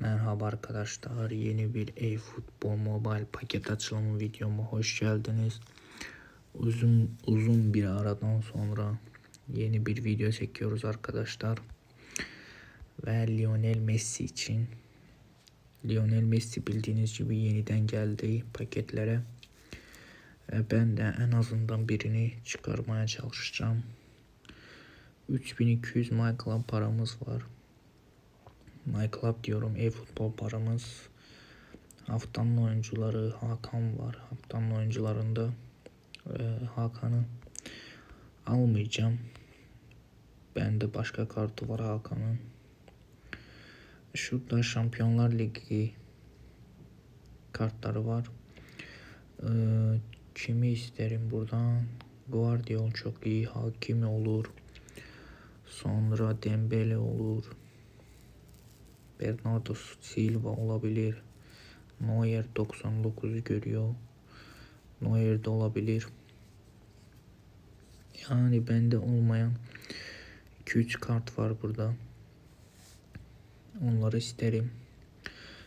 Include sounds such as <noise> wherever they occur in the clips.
Merhaba arkadaşlar. Yeni bir e-futbol mobile paket açılımı videoma hoş geldiniz. Uzun uzun bir aradan sonra yeni bir video çekiyoruz arkadaşlar. Ve Lionel Messi için Lionel Messi bildiğiniz gibi yeniden geldi paketlere. Ben de en azından birini çıkarmaya çalışacağım. 3200 MyClub paramız var. MyClub diyorum e-futbol paramız. Haftanın oyuncuları Hakan var. Haftanın oyuncularında e, Hakan'ı almayacağım. Bende başka kartı var Hakan'ın. Şurada Şampiyonlar Ligi kartları var. E, kimi isterim buradan? Guardiol çok iyi. Hakimi olur. Sonra Dembele olur. Bernardo Silva olabilir. Neuer 99 görüyor. Neuer de olabilir. Yani bende olmayan 2-3 kart var burada. Onları isterim.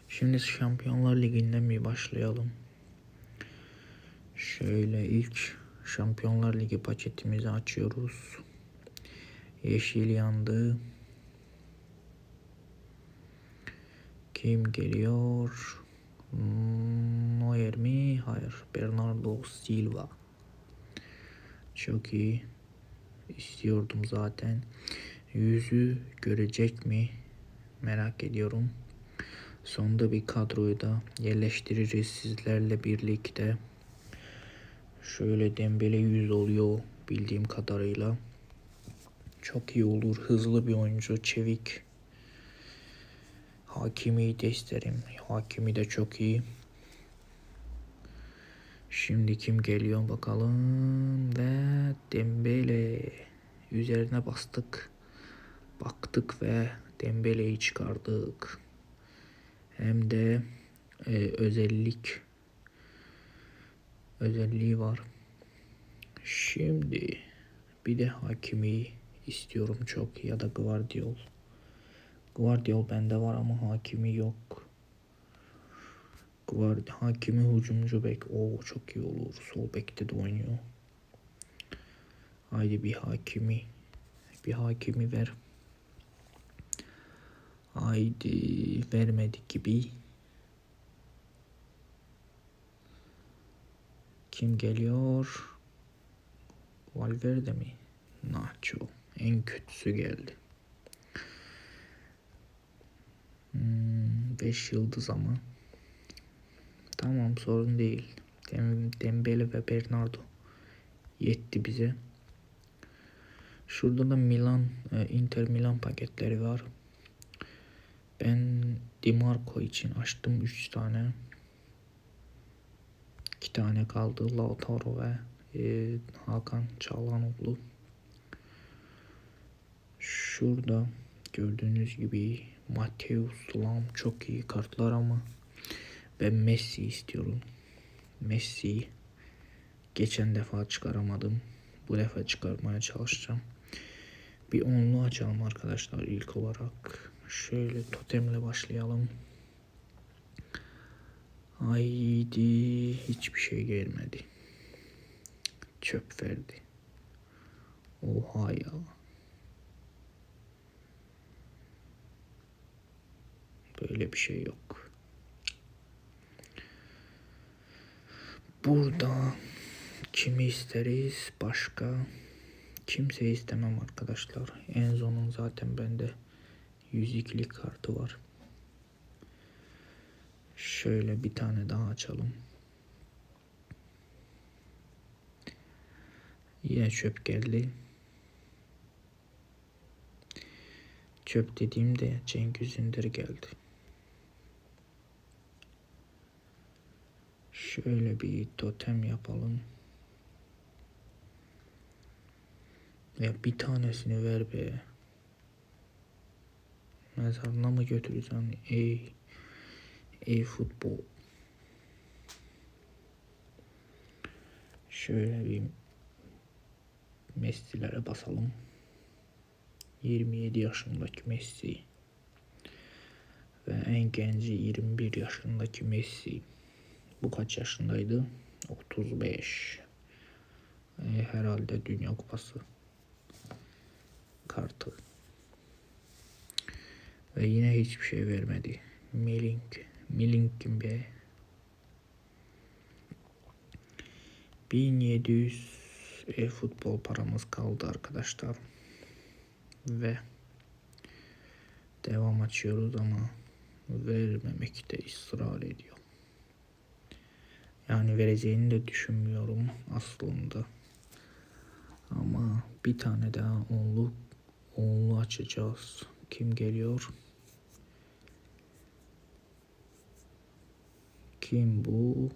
Şimdi Şampiyonlar Ligi'nden bir başlayalım. Şöyle ilk Şampiyonlar Ligi paketimizi açıyoruz. Yeşil yandı. Kim geliyor? Neuer mi? Hayır. Bernardo Silva. Çok iyi. İstiyordum zaten. Yüzü görecek mi? Merak ediyorum. Sonunda bir kadroyu da yerleştiririz sizlerle birlikte. Şöyle Dembele yüz oluyor bildiğim kadarıyla. Çok iyi olur. Hızlı bir oyuncu. Çevik. Hakimi de isterim. Hakimi de çok iyi. Şimdi kim geliyor bakalım ve Dembele üzerine bastık. Baktık ve Dembele'yi çıkardık. Hem de e, özellik özelliği var. Şimdi bir de Hakimi istiyorum çok ya da Guardiol. Guardiol bende var ama Hakimi yok. Guard Hakimi hücumcu bek. Oo çok iyi olur. Sol bekte de oynuyor. Haydi bir Hakimi. Bir Hakimi ver. Haydi vermedik gibi. Kim geliyor? Valverde mi? Nacho. En kötüsü geldi. 5 hmm, yıldız ama. Tamam sorun değil. Dem Dembele ve Bernardo yetti bize. Şurada da Milan, e, Inter Milan paketleri var. Ben Dimarco için açtım 3 tane. 2 tane kaldı. Lautaro ve e, Hakan Çalhanoğlu. Şurada gördüğünüz gibi Mateus Lam çok iyi kartlar ama ben Messi istiyorum. Messi geçen defa çıkaramadım. Bu defa çıkarmaya çalışacağım. Bir onlu açalım arkadaşlar ilk olarak. Şöyle totemle başlayalım. Haydi hiçbir şey gelmedi. Çöp verdi. Oha ya. Böyle bir şey yok. Burada kimi isteriz? Başka kimse istemem arkadaşlar. Enzo'nun zaten bende 102'lik kartı var. Şöyle bir tane daha açalım. Yine çöp geldi. Çöp dediğimde Cengiz Ünder geldi. Şöyle bir totem yapalım. Ya bir tanesini ver be. Mezarına mı götüreceğim? Ey, ey futbol. Şöyle bir Messi'lere basalım. 27 yaşındaki Messi. Ve en genci 21 yaşındaki Messi. Bu kaç yaşındaydı? 35. E, herhalde Dünya Kupası kartı. Ve yine hiçbir şey vermedi. Milling. Milling kim be? 1700 e-futbol paramız kaldı arkadaşlar. Ve devam açıyoruz ama vermemekte ısrar ediyor. Yani vereceğini de düşünmüyorum aslında. Ama bir tane daha onlu onlu açacağız. Kim geliyor? Kim bu?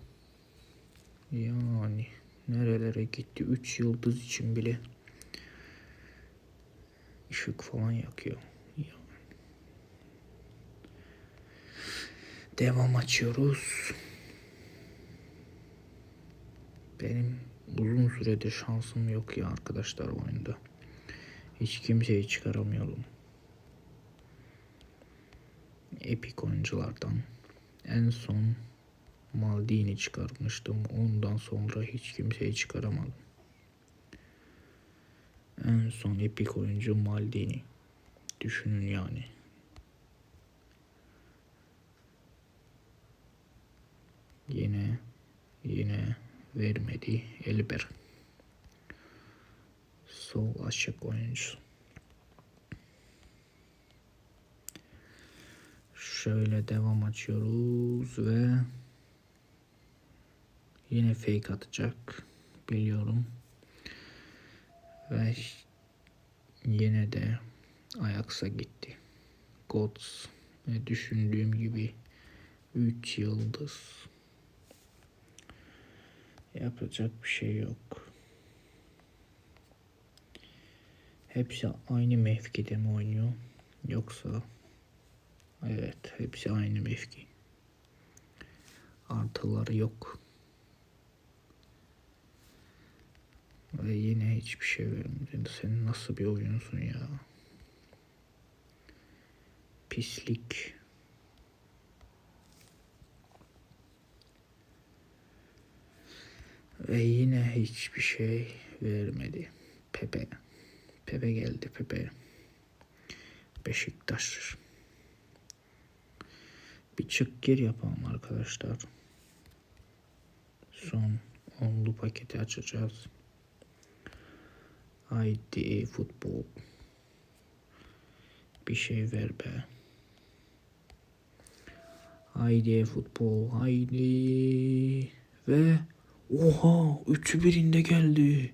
Yani nerelere gitti? 3 yıldız için bile ışık falan yakıyor. Yani. Devam açıyoruz. Benim uzun süredir şansım yok ya arkadaşlar oyunda. Hiç kimseyi çıkaramıyorum. Epik oyunculardan. En son Maldini çıkarmıştım. Ondan sonra hiç kimseyi çıkaramadım. En son epik oyuncu Maldini. Düşünün yani. Yine yine vermedi Elber. Sol açık oyuncu. Şöyle devam açıyoruz ve yine fake atacak biliyorum. Ve yine de Ajax'a gitti. Gods düşündüğüm gibi 3 yıldız. Yapacak bir şey yok. Hepsi aynı mevkide mi oynuyor? Yoksa evet hepsi aynı mevki. Artıları yok. Ve yine hiçbir şey vermedi. Sen nasıl bir oyunsun ya? Pislik. Ve yine hiçbir şey vermedi. Pepe. Pepe geldi Pepe. Beşiktaş. Bir çık gir yapalım arkadaşlar. Son onlu paketi açacağız. Haydi futbol. Bir şey ver be. Haydi futbol. Haydi. Ve oha üçü birinde geldi.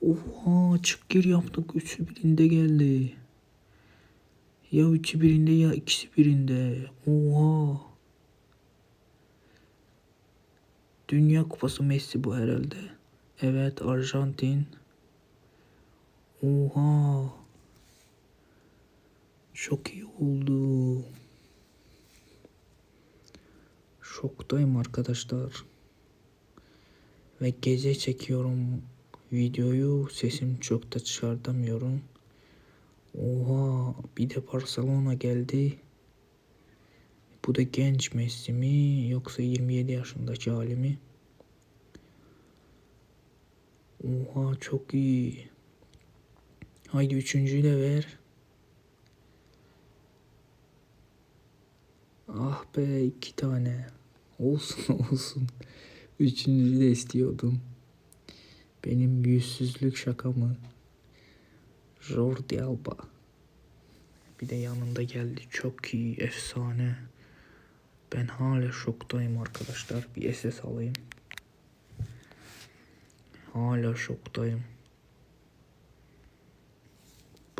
Oha çık gir yaptık üçü birinde geldi. Ya üçü birinde ya ikisi birinde. Oha. Dünya Kupası Messi bu herhalde. Evet Arjantin. Oha. Çok iyi oldu. Şoktayım arkadaşlar. Ve gece çekiyorum videoyu. Sesim çok da çıkartamıyorum. Oha bir de Barcelona geldi. Bu da genç Messi mi yoksa 27 yaşındaki hali mi? Oha çok iyi. Haydi üçüncüyü de ver. Ah be iki tane. Olsun <laughs> olsun. Üçüncüyü de istiyordum. Benim yüzsüzlük şaka mı? Jordi Alba. Bir de yanında geldi. Çok iyi, efsane. Ben hala şoktayım arkadaşlar. Bir SS alayım. Hala şoktayım.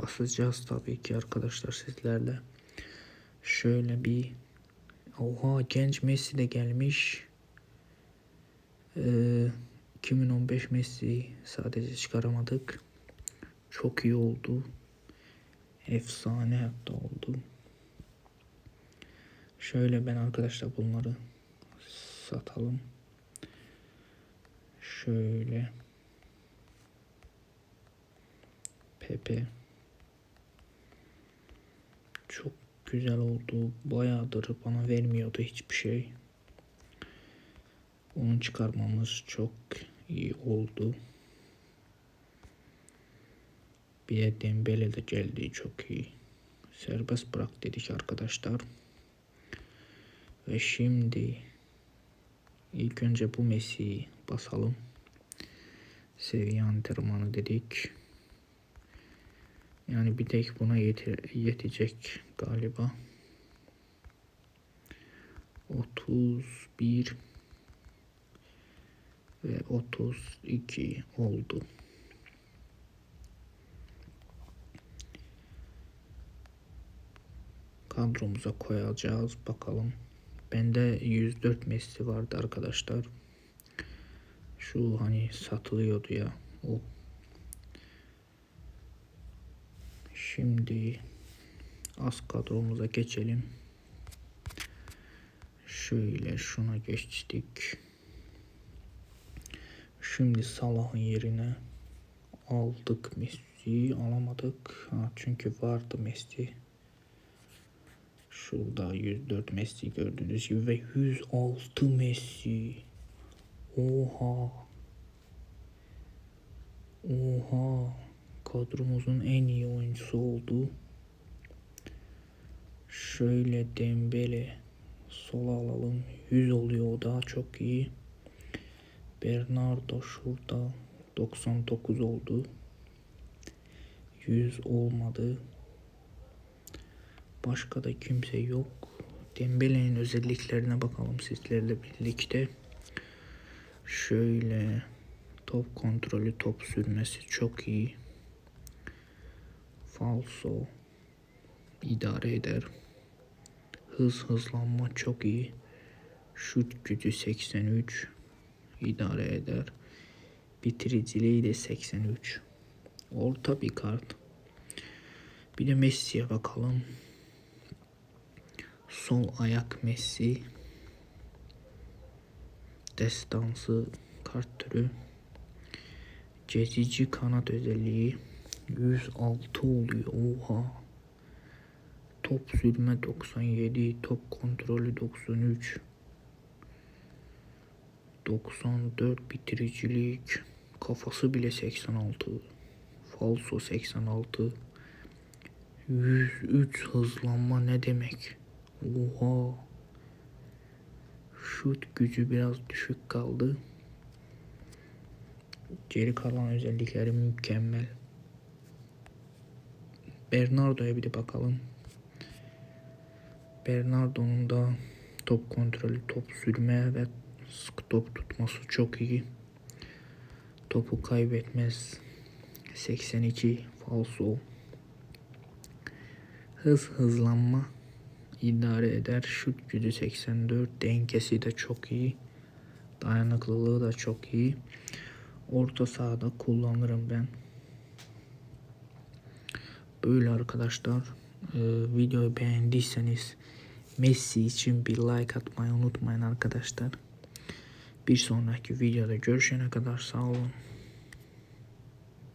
Basacağız tabii ki arkadaşlar sizlerle. Şöyle bir Oha genç Messi de gelmiş. Ee, 2015 Messi sadece çıkaramadık. Çok iyi oldu. Efsane hatta oldu. Şöyle ben arkadaşlar bunları satalım. Şöyle. Pepe. Çok güzel oldu. Bayağıdır bana vermiyordu hiçbir şey. Onu çıkarmamız çok iyi oldu. Bir de Dembele de geldi çok iyi. Serbest bırak dedik arkadaşlar. Ve şimdi ilk önce bu Messi'yi basalım. Seviye antrenmanı dedik. Yani bir tek buna yete- yetecek galiba. 31 ve 32 oldu. Kadromuza koyacağız bakalım. Bende 104 Messi vardı arkadaşlar. Şu hani satılıyordu ya o. Şimdi az kadromuza geçelim. Şöyle şuna geçtik. Şimdi Salah'ın yerine aldık Messi'yi alamadık. Ha, çünkü vardı Messi. Şurada 104 Messi gördüğünüz gibi ve 106 Messi. Oha. Oha. Kadromuzun en iyi oyuncusu oldu. Şöyle Dembele sola alalım. 100 oluyor o da çok iyi. Bernardo şurada 99 oldu. 100 olmadı. Başka da kimse yok. Dembele'nin özelliklerine bakalım sizlerle birlikte. Şöyle top kontrolü, top sürmesi çok iyi. Falso idare eder. Hız hızlanma çok iyi. Şut gücü 83 idare eder. Bitiriciliği de 83. Orta bir kart. Bir de Messi'ye bakalım. Sol ayak Messi. Destansı kart türü. Cezici kanat özelliği 106 oluyor. Oha. Top sürme 97, top kontrolü 93. 94 bitiricilik, kafası bile 86. Falso 86. 103 hızlanma ne demek? Oha. Şut gücü biraz düşük kaldı. Geri kalan özellikleri mükemmel. Bernardo'ya bir de bakalım. Bernardo'nun da top kontrolü, top sürme ve sıkı top tutması çok iyi. Topu kaybetmez. 82 falso. Hız hızlanma idare eder. Şut gücü 84. Dengesi de çok iyi. Dayanıklılığı da çok iyi. Orta sahada kullanırım ben. Böyle arkadaşlar. Ee, videoyu beğendiyseniz Messi için bir like atmayı unutmayın arkadaşlar. Bir sonraki videoda görüşene kadar sağ olun.